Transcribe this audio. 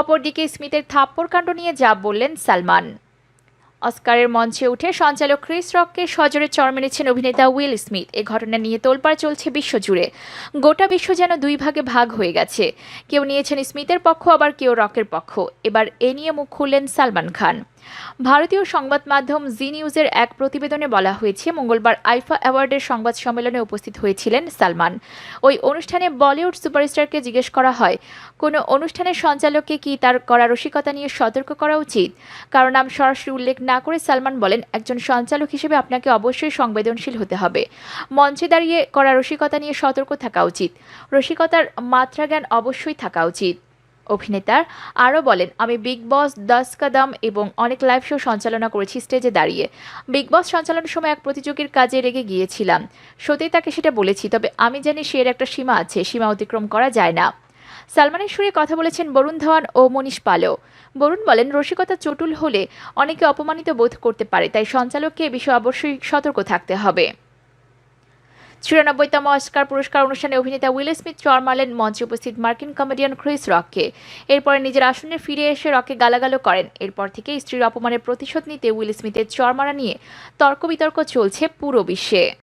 অপরদিকে স্মিথের থাপ্পড় কাণ্ড নিয়ে যা বললেন সালমান। অস্কারের মঞ্চে উঠে সঞ্চালক ক্রিস রককে সজরে চর মেরেছেন অভিনেতা উইল স্মিথ। এ ঘটনা নিয়ে তোলপাড় চলছে বিশ্বজুড়ে। গোটা বিশ্ব যেন দুই ভাগে ভাগ হয়ে গেছে। কেউ নিয়েছেন স্মিথের পক্ষ, আবার কেউ রকের পক্ষ। এবার এ নিয়ে মুখ খুললেন সালমান খান। ভারতীয় সংবাদ মাধ্যম জি নিউজের এক প্রতিবেদনে বলা হয়েছে, মঙ্গলবার আইফা অ্যাওয়ার্ডের সংবাদ সম্মেলনে উপস্থিত হয়েছিলেন সালমান। ওই অনুষ্ঠানে বলিউড সুপারস্টারকে জিজ্ঞেস করা হয়, কোনো অনুষ্ঠানের সঞ্চালককে কি তার করা রসিকতা নিয়ে সতর্ক করা উচিত? কারণ নাম সরাসরি উল্লেখ না করে সালমান বলেন, একজন সঞ্চালক হিসেবে আপনাকে অবশ্যই সংবেদনশীল হতে হবে। মঞ্চে দাঁড়িয়ে করা রসিকতা নিয়ে সতর্ক থাকা উচিত। রসিকতার মাত্রা জ্ঞান অবশ্যই থাকা উচিত। অভিনেতার আরও বলেন, আমি বিগ বস দশ কাদাম এবং অনেক লাইভ শো সঞ্চালনা করেছি স্টেজে দাঁড়িয়ে। বিগ বস সঞ্চালনের সময় এক প্রতিযোগীর কাজে রেগে গিয়েছিলাম। সত্যিই তাকে সেটা বলেছি, তবে আমি জানি সে এর একটা সীমা আছে, সীমা অতিক্রম করা যায় না। সালমানের সুরে কথা বলেছেন বরুণ ধাওয়ান ও মনীষ পালও। বরুণ বলেন, রসিকতা চটুল হলে অনেকে অপমানিত বোধ করতে পারে, তাই সঞ্চালককে এ বিষয়ে অবশ্যই সতর্ক থাকতে হবে। চুরানব্বইতম অস্কার পুরস্কার অনুষ্ঠানে অভিনেতা উইল স্মিথ, চর মারলেন মঞ্চে উপস্থিত মার্কিন কমেডিয়ান ক্রিস রককে। এরপরে নিজের আসনে ফিরে এসে রকে গালাগালো করেন। এরপর থেকে স্ত্রীর অপমানের প্রতিশোধ নিতে উইল স্মিথের চর মারা নিয়ে তর্ক বিতর্ক চলছে পুরো বিশ্বে।